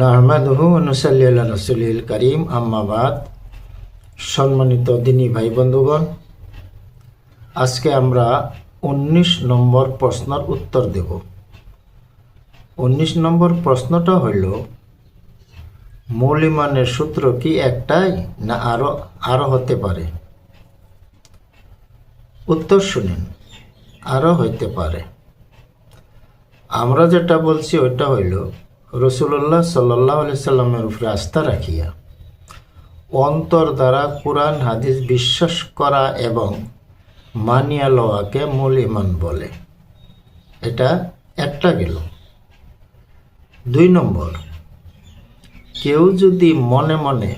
নাহমাদহু অনুসাল্লাহ রসুলিল করিম আম্মাবাদ সম্মানিত দিনী ভাই বন্ধুগণ, আজকে আমরা উনিশ নম্বর প্রশ্নের উত্তর দেব। উনিশ নম্বর প্রশ্নটা হইল মূল ইমানের সূত্র কি একটাই না আরও আরও হতে পারে? উত্তর শুনেন, আরও হইতে পারে। আমরা যেটা বলছি ওইটা হইল রসুল্লাহ সাল্লাহ সাল্লামের উপরে আস্থা রাখিয়া অন্তর দ্বারা কোরআন হাদিস বিশ্বাস করা এবং মানিয়া লওয়াকে মূল ইমান বলে। এটা একটা গেল। দুই নম্বর, কেউ যদি মনে মনে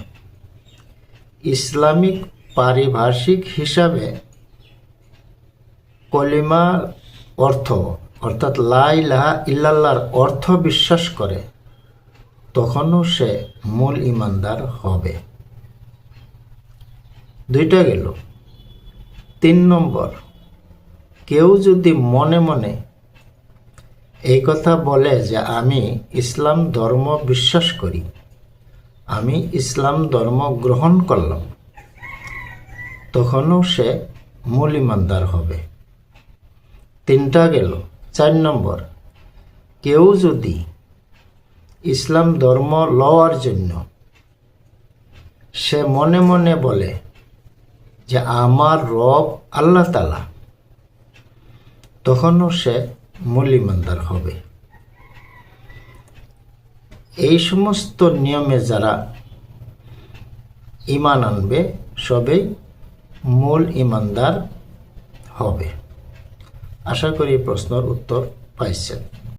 ইসলামিক পারিভাষিক হিসাবে কলিমার অর্থ অর্থাৎ লাই লাহা ইল্লাল্লাহর অর্থ বিশ্বাস করে, তখনও সে মূল ইমানদার হবে। দুইটা গেল। তিন নম্বর, কেউ যদি মনে মনে এই কথা বলে যে আমি ইসলাম ধর্ম বিশ্বাস করি, আমি ইসলাম ধর্ম গ্রহণ করলাম, তখনও সে মূল ইমানদার হবে। তিনটা গেল। চার নম্বর, কেউ যদি ইসলাম ধর্ম লওয়ার জন্য সে মনে মনে বলে যে আমার রব আল্লাহ তালা তখনও সে মূল ইমানদার হবে। এই সমস্ত নিয়মে যারা ইমান আনবে, সবেই মূল ইমানদার হবে। আশা করি প্রশ্নের উত্তর পাইছেন।